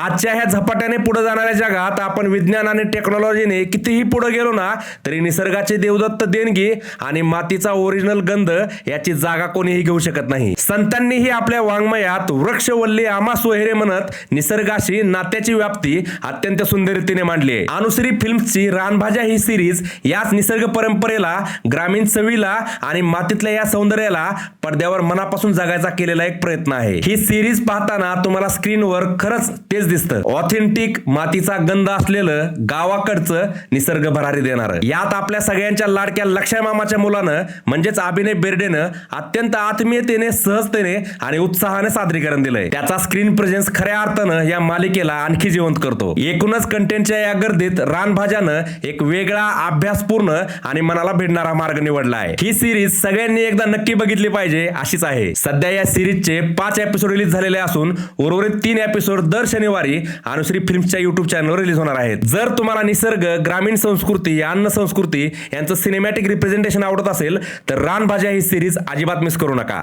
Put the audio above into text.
आजच्या ह्या झपाट्याने पुढे जाणाऱ्या जगात आपण विज्ञान आणि टेक्नॉलॉजीने कितीही पुढे गेलो ना तरी निसर्गाची देवदत्त देणगी आणि मातीचा ओरिजिनल गंध याची जागा कोणीही घेऊ शकत नाही. संतांनीही आपल्या वाङ्मयात वृक्ष वल्ली आमा सोहेरे म्हणत निसर्गाशी नात्याची व्याप्ती अत्यंत सुंदर रीतीने मांडली आहे. अनुश्री फिल्म्सची रानभाज्या ही सिरीज याच निसर्ग परंपरेला ग्रामीण चवीला आणि मातीतल्या या सौंदर्याला पडद्यावर मनापासून जगायचा केलेला एक प्रयत्न आहे. ही सिरीज पाहताना तुम्हाला स्क्रीनवर खरंच तेच दिसतं. ऑथेंटिक मातीचा गंध असलेलं गावाकडचं निसर्ग भरारी देणार. यात आपल्या सगळ्यांच्या लाडक्या लक्ष्या मामाच्या मुलानं म्हणजेच अभिनय बेर्डेनं अत्यंत आत्मीयतेने सहजतेने आणि उत्साहाने सादरीकरण दिलंय. त्याचा स्क्रीन प्रेझेन्स खऱ्या अर्थानं या मालिकेला आणखी जिवंत करतो. एकूणच कंटेंटच्या या गर्दीत रानभाज्यानं एक वेगळा अभ्यासपूर्ण आणि मनाला भिडणारा मार्ग निवडला आहे ही सिरीज सगळ्यांनी एकदा नक्की बघितली पाहिजे अशीच आहे. सध्या या सिरीजचे पाच एपिसोड रिलीज झालेले असून उर्वरित तीन एपिसोड दर शनिवार अनुश्री फिल्म्सच्या युट्यूब चॅनलवर रिलीज होणार आहेत. जर तुम्हाला निसर्ग ग्रामीण संस्कृती अन्न संस्कृती यांचं सिनेमॅटिक रिप्रेझेंटेशन आवडत असेल तर रानभाज्या ही सिरीज अजिबात मिस करू नका.